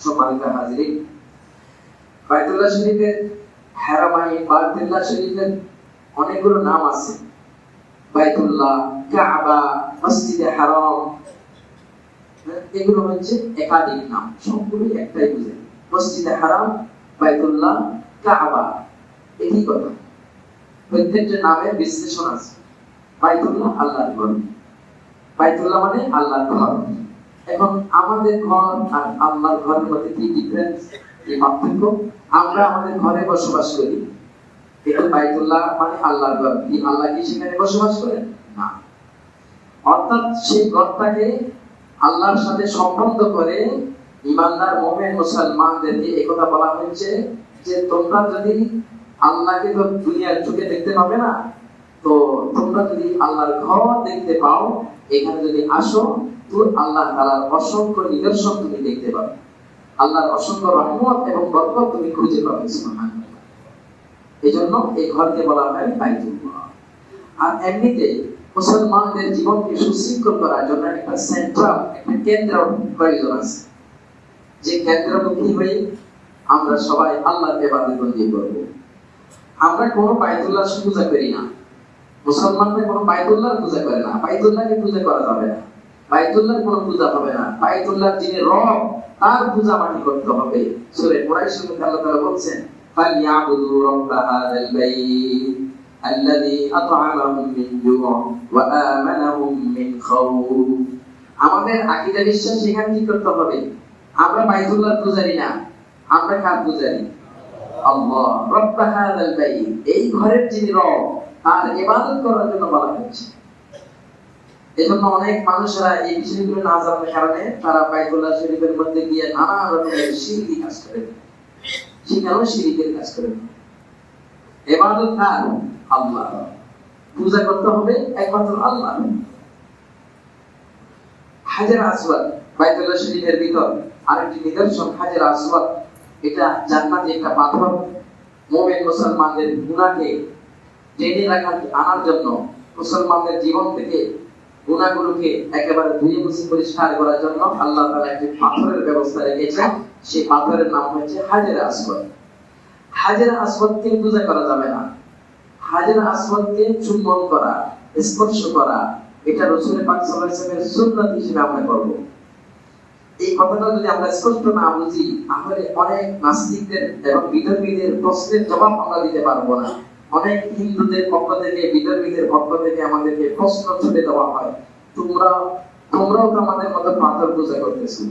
সম্মানিত শরীফের হারামাই শরীফের অনেকগুলো নাম আছে। বাইতুল্লাহ কাবা, মসজিদে হারাম। এগুলো হচ্ছে একাধিক নাম একটাই বুঝে। মসজিদে হারাম বাইতুল্লাহ কাবা। একই কথা। প্রত্যেকটা নামের বিশ্লেষণ আছে। বাইতুল্লাহ আল্লাহর ঘর। বাইতুল্লাহ মানে আল্লাহর ঘর। এখন আমাদের ঘর আর আল্লাহর ঘরের মধ্যে কি ডিফারেন্স কি পার্থক্য? আমরা আমাদের ঘরে বসবাস করি। এটা বাইতুল্লাহ মানে আল্লাহর ঘর। কি আল্লাহ কি সেখানে বসবাস করেন? না। অর্থাৎ সেই ঘরটাকে আল্লাহর সাথে সম্বন্ধ করে ইমানদার মোমেন মুসলমানদেরকে একথা বলা হয়েছে যে তোমরা যদি আল্লাহকে তো দুনিয়ার চোখে দেখতে পাবে না, তো তোমরা যদি আল্লাহর ঘর দেখতে পাও, এখানে যদি আসো আল্লাহ তাআলার অসংখ্য নিদর্শন তুমি দেখতে পাবে। আল্লাহর অসংখ্য রহমত এবং তুমি খুঁজে পাবে, সুবহানাল্লাহ। এজন্য এই ঘরকে বলা হয় বাইতুল্লাহ আর এমনিতে মুসলমানদের জীবনকে সুশৃঙ্খল করার জন্য একটা সেন্ট্রাল একটা কেন্দ্র প্রয়োজন আছে। যে কেন্দ্রমুখী হয়ে আমরা সবাই আল্লাহর ইবাদত বন্দী করব। আমরা কোনো বাইতুল্লাহ পূজা করি না। মুসলমানরা কোনো বাইতুল্লাহ পূজা করে না। বাইতুল্লাহকে পূজা করা যাবে না। বায়তুল্লাহ কোন পূজা হবে না। বায়তুল্লাহ যিনি রব, তার পূজা মাটি করতে হবে। সূরা কুরাইশ মধ্যে আল্লাহ তাআলা বলছেন ফাল ইয়াবুদু রাব্বা হাযাল বাইত আল্লাযী আত'আমাহুম মিন জু'উ ওয়া আমানাহুম মিন খাউফ আমাদের আকীদা বিশ্বাস এখানে কি করতে হবে। আমরা বাইতুল্লাহ পূজারি না, আমরা কার পূজারি? আল্লাহ। রাব্বা হাযাল বাইত, এই ঘরের যিনি রব, তার ইবাদত করার জন্য বলা হয়েছে। এজন্য অনেক মানুষেরা এই বিষয়গুলো না জানার কারণে তারা বাইতুল্লাহ শরীফের মধ্যে গিয়ে নানা কাজ করে। সেখানেও কাজ করে। এবাদত আল্লাহ। পূজা করতে হবে একমাত্র আল্লাহ। হাজার বাইতুল্লাহ শরীফের ভিতর আরেকটি নিদর্শন, হাজার আসওয়াদ। এটা জান্নাতি একটা পাথর। মুমিন মুসলমানদের গুনাহকে টেনে রাখার আনার জন্য মুসলমানদের জীবন থেকে গুণাগুলোকে একেবারে ধুয়ে মুছে পরিষ্কার করার জন্য আল্লাহ তাআলা একটি পাথরের ব্যবস্থা রেখেছেন। সেই পাথরের নাম হচ্ছে হাজার আসওয়াদ। হাজার আসওয়াদকে পূজা করা যাবে না। হাজার আসওয়াদকে চুম্বন করা, স্পর্শ করা, এটা রাসূল পাক সাল্লাল্লাহু আলাইহি সুন্নাত হিসেবে আমরা করব। এই কথাটা যদি আমরা স্পষ্ট না বুঝি, তাহলে অনেক নাস্তিকদের এবং বিধর্মীদের প্রশ্নের জবাব আমরা দিতে পারব না। অনেক হিন্দুদের পক্ষ থেকে, বিধর্মীদের পক্ষ থেকে আমাদেরকে প্রশ্ন ছুটে দেওয়া হয়, তোমরা, তোমরাও তো আমাদের মতো পাথর পূজা করতেছো।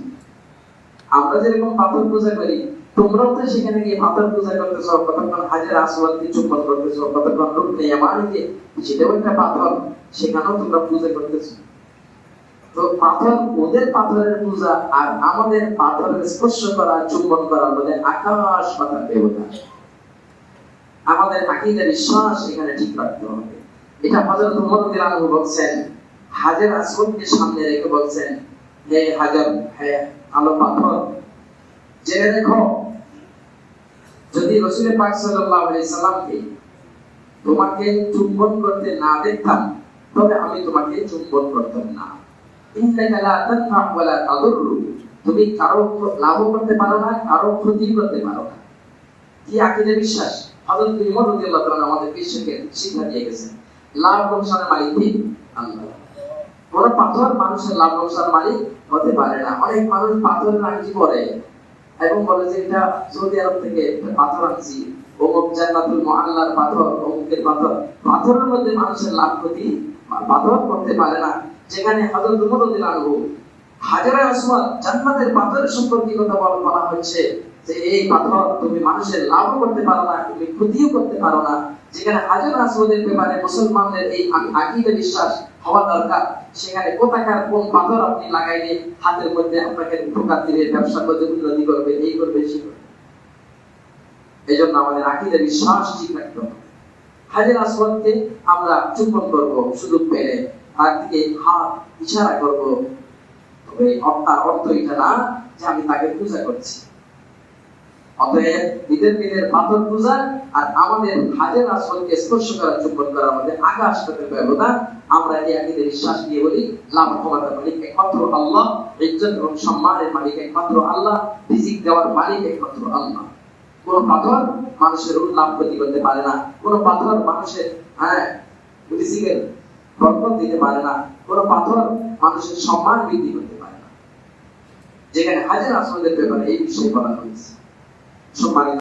আমরা যেরকম পাথর পূজা করি, তোমরাও তো সেখানে গিয়ে পাথর পূজা করতেছো, কতক্ষণ হাজার করতেছো, কতক্ষণ সেটাও একটা পাথর, সেখানেও তোমরা পূজা করতেছো। তো পাথর, ওদের পাথরের পূজা আর আমাদের পাথরের স্পর্শ করা, চুম্বন করা বলে আকাশ পাতার ব্যবধান আমাদের আকীদা বিশ্বাস এখানে ঠিক রাখতে হবে। এটা হযরত উমর রাদিয়াল্লাহু বলছেন, হাজার আসওয়াদকে সামনে রেখে বলছেন, হে হাজার, হে আলো পাথর, জেনে দেখো যদি রাসূল পাক সাল্লাল্লাহু আলাইহি সাল্লামকে তোমাকে চুম্বন করতে না দেখতাম, তবে আমি তোমাকে চুম্বন করতাম না। ইন্নাকা লা তানফা ওয়া লা তাদুররু, তুমি কারও লাভ করতে পারো না, কারও ক্ষতি করতে পারো না। কি আকীদা বিশ্বাস? শিক্ষা দিয়ে গেছেন। লাভ লোকসানের মালিক কে? আল্লাহ। কোন পাথর মানুষের লাভ লোকসান মালিক হতে পারে না। অনেক মানুষ পাথর রাখি করে এবং বলে যে এটা সৌদি আরব থেকে পাথর আনছি। অমুক জান্নাতুল মুআল্লার পাথর, অমুকের পাথর। পাথরের মধ্যে মানুষের লাভ ক্ষতি পাথর করতে পারে না। যেখানে হযরত উমর রাদিয়াল্লাহু হাজারে আসওয়াদ জান্নাতের পাথরের সম্পর্কে কথা বলা হচ্ছে যে এই পাথর তুমি মানুষের লাভও করতে পারো না, তুমি ক্ষতিও করতে পারো না। যেখানে হাজার আসওয়াদের ব্যাপারে মুসলমানদের এই আকীদা বিশ্বাস হওয়া দরকার। সেখানে কোথাকার কোন পাথর আপনি লাগাইলে হাতের মধ্যে আপনাকে উপকার দিবে, ব্যবসা করতে উন্নতি করবে, এই করবে, সেই করবে। এই জন্য আমাদের আকীদা বিশ্বাস ঠিক রাখতে হবে। হাজার আসওয়াদকে আমরা চুম্বন করব, সুযোগ পেলে, তার দিকে হাত ইশারা করব তার অর্থ এটা না যে আমি তাকে পূজা করছি। অতএব ঈদের দিনের পাথর পূজা আর আমাদের হাজার স্পর্শ করার চুম্বন আকাশ ব্যবধান আমরা এই আকিদের বিশ্বাস দিয়ে বলি, লাভ ক্ষমতার মালিক একমাত্র আল্লাহ ইজ্জত এবং সম্মানের মালিক একমাত্র আল্লাহ দেওয়ার মালিক একমাত্র আল্লাহ। কোন পাথর মানুষের লাভ ক্ষতি করতে পারে না, কোন পাথর মানুষের হ্যাঁ রিজিকের দিতে পারে না, কোন পাথর মানুষের সম্মান বৃদ্ধি করতে যেখানে হাজার আসলের ব্যাপারে এই বিষয়ে বলা হয়েছে। সম্মানিত